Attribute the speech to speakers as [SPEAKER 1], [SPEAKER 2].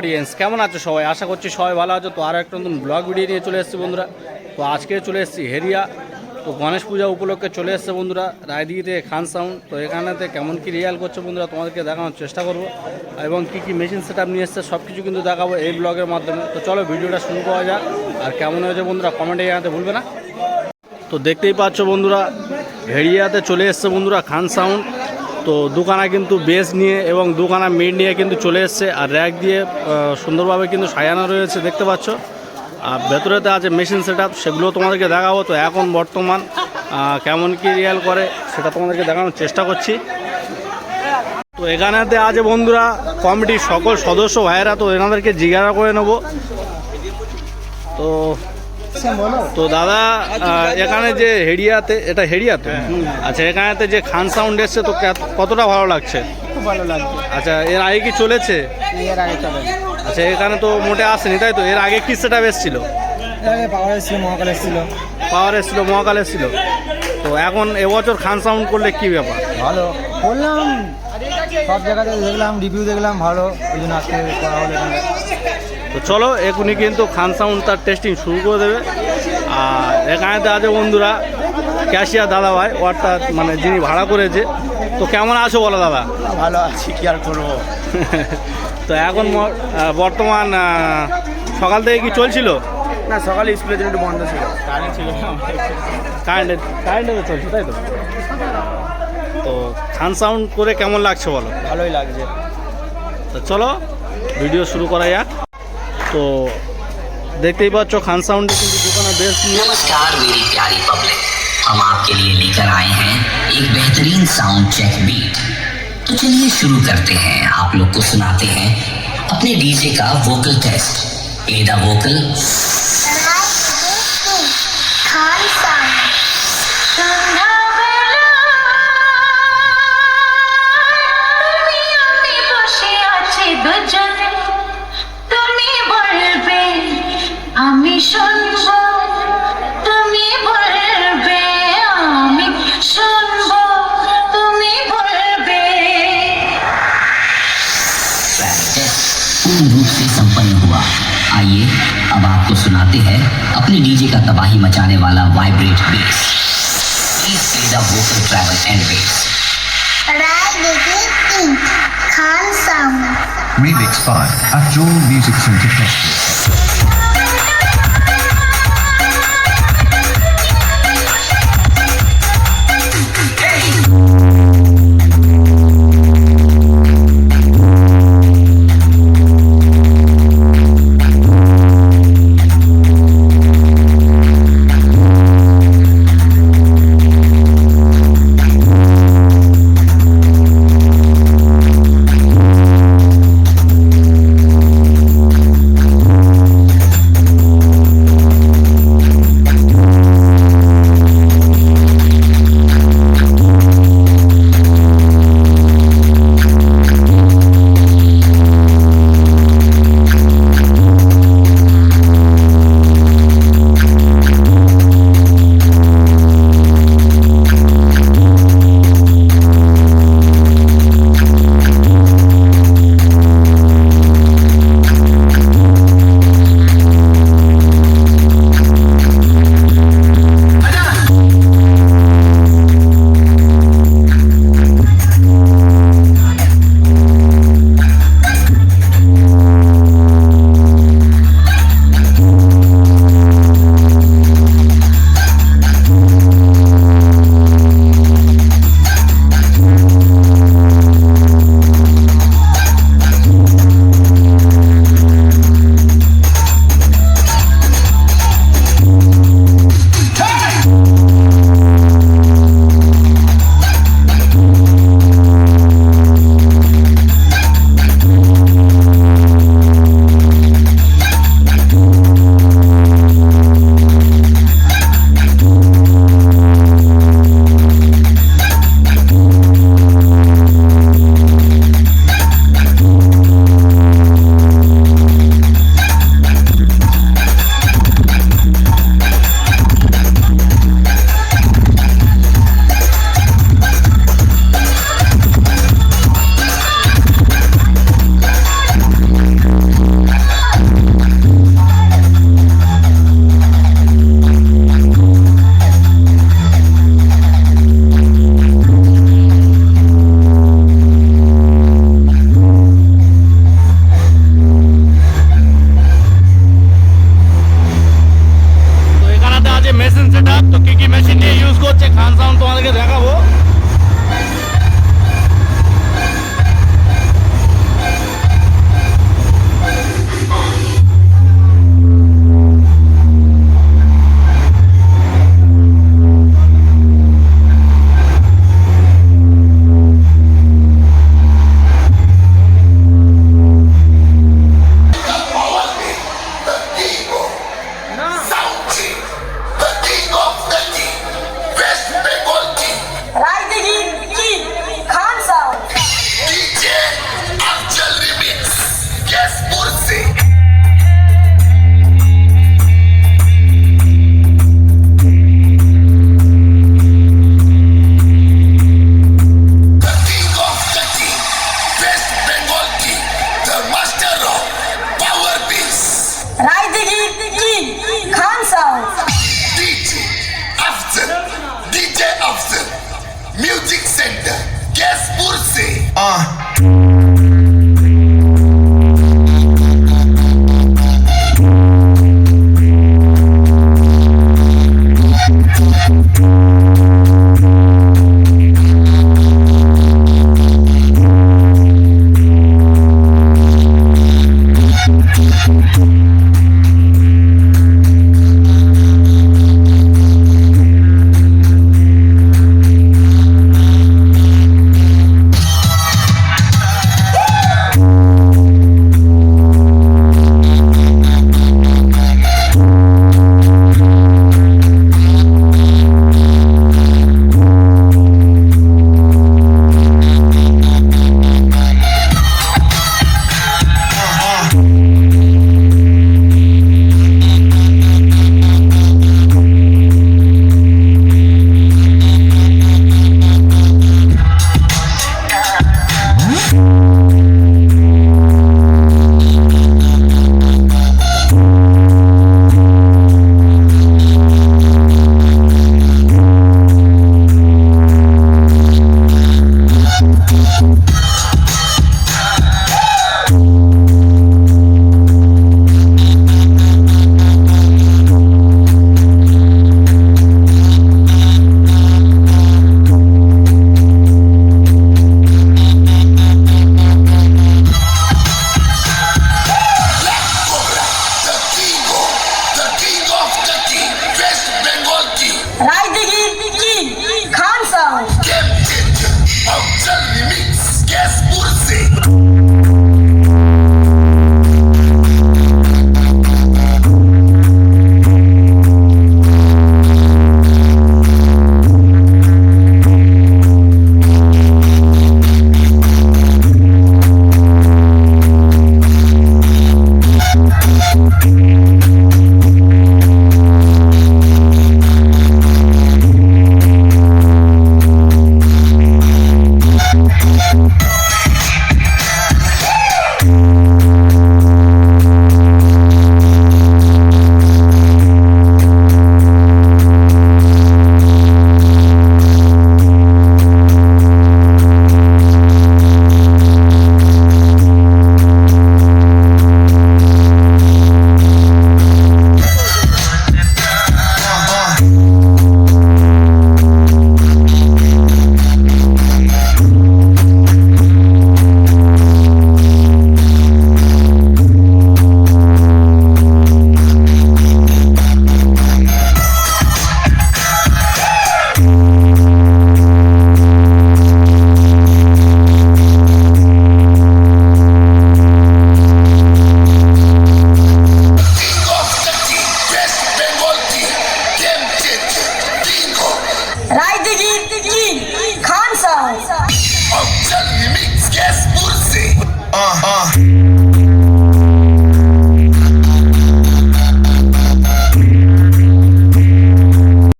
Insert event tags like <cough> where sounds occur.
[SPEAKER 1] Audience কেমন আছো সবাই? আশা করছি সবাই ভালো আছো। তো আরও একটা নতুন ব্লগ ভিডিও নিয়ে চলে এসেছি বন্ধুরা। তো আজকে চলে এসেছি হেরিয়া। তো গণেশ পূজা উপলক্ষে চলে এসেছে বন্ধুরা। রায়দিঘি থেকে খান সাউন্ড তো এখানেতে কেমন কি রিয়াল করছে বন্ধুরা, তোমাদেরকে দেখানোর চেষ্টা করব। এবং কি কি মেশিন সেট নিয়ে এসছে সব কিছু কিন্তু দেখাবো এই ব্লগের মাধ্যমে। তো চলো ভিডিওটা শুরু করা যাক। আর কেমন হয়েছে বন্ধুরা কমেন্টে জানাতে ভুলবে না। তো দেখতেই পাচ্ছ বন্ধুরা ভেড়িয়াতে চলে এসছে বন্ধুরা খান সাউন্ড তো দুখানা কিন্তু বেস নিয়ে এবং দুখানা মিড নিয়ে কিন্তু চলে এসছে। আর র্যাক দিয়ে সুন্দরভাবে কিন্তু সাজানো রয়েছে, দেখতে পাচ্ছ। আর ভেতরেতে আছে মেশিন সেট আপ সেগুলো তোমাদেরকে দেখাবো। তো এখন বর্তমান কেমন কি রিয়াল করে সেটা তোমাদেরকে দেখানোর চেষ্টা করছি। তো এখানেতে আছে বন্ধুরা, কমিটির সকল সদস্য ভাইয়েরা, তো এনাদেরকে জিজ্ঞাসা করে নেব। তো তো দাদা এখানে যে হেডিয়াতে এটা হেডিয়াতে? আচ্ছা এখানেতে যে খান সাউন্ড এসছে তো কতটা ভালো লাগছে?
[SPEAKER 2] ভালো লাগছে।
[SPEAKER 1] আচ্ছা এর আগে কি চলেছে?
[SPEAKER 2] এর আগে চলে।
[SPEAKER 1] আচ্ছা এখানে তো মোটে আসেনি তাই তো? এর আগে কি সেটা এসেছিল?
[SPEAKER 2] পাওয়ার এসেছিল মহাকাল এসেছিল।
[SPEAKER 1] পাওয়ার এসেছিল মহাকাল এসেছিল। তো এখন এবছর খান সাউন্ড করলে কি ব্যাপার?
[SPEAKER 2] ভালো। বললাম সব জায়গাতে দেখলাম রিভিউ দেখলাম ভালো। ওই জন্য আজকে করা হলো
[SPEAKER 1] তো চলো এখনই কিন্তু খান সাউন্ড তার টেস্টিং শুরু করে দেবে। আর এখানেতে আছে বন্ধুরা ক্যাশিয়ার দাদা ভাই অর্থাৎ মানে যিনি ভাড়া করেছে। তো কেমন আছো বলো দাদা?
[SPEAKER 2] ভালো আছি কি আর করব? <laughs>
[SPEAKER 1] তো এখন বর্তমান সকাল থেকে কি চলছিল?
[SPEAKER 2] না সকালে স্কুলের জন্য একটু বন্ধ ছিল। কারেন্ট ছিল।
[SPEAKER 1] কারেন্টে কারেন্টে চলছে তাই তো? তো খান সাউন্ড করে কেমন লাগছে বলো?
[SPEAKER 2] ভালোই লাগছে।
[SPEAKER 1] তো চলো ভিডিও শুরু করা যাক। तो देखते ही बच्चों खान साउंड
[SPEAKER 3] नमस्कार, मेरी प्यारी पब्लिक हम आपके लिए लेकर आए हैं एक बेहतरीन साउंड चेक बीट तो चलिए शुरू करते हैं। आप लोग को सुनाते हैं अपने डीजे का vocal test a the vocal पूर्ण रूप से संपन्न हुआ। आइए अब आपको सुनाते हैं अपने डीजे का तबाही मचाने वाला vibrate bass vocal travel and bass
[SPEAKER 4] Remix by Abdul Music Center Festival.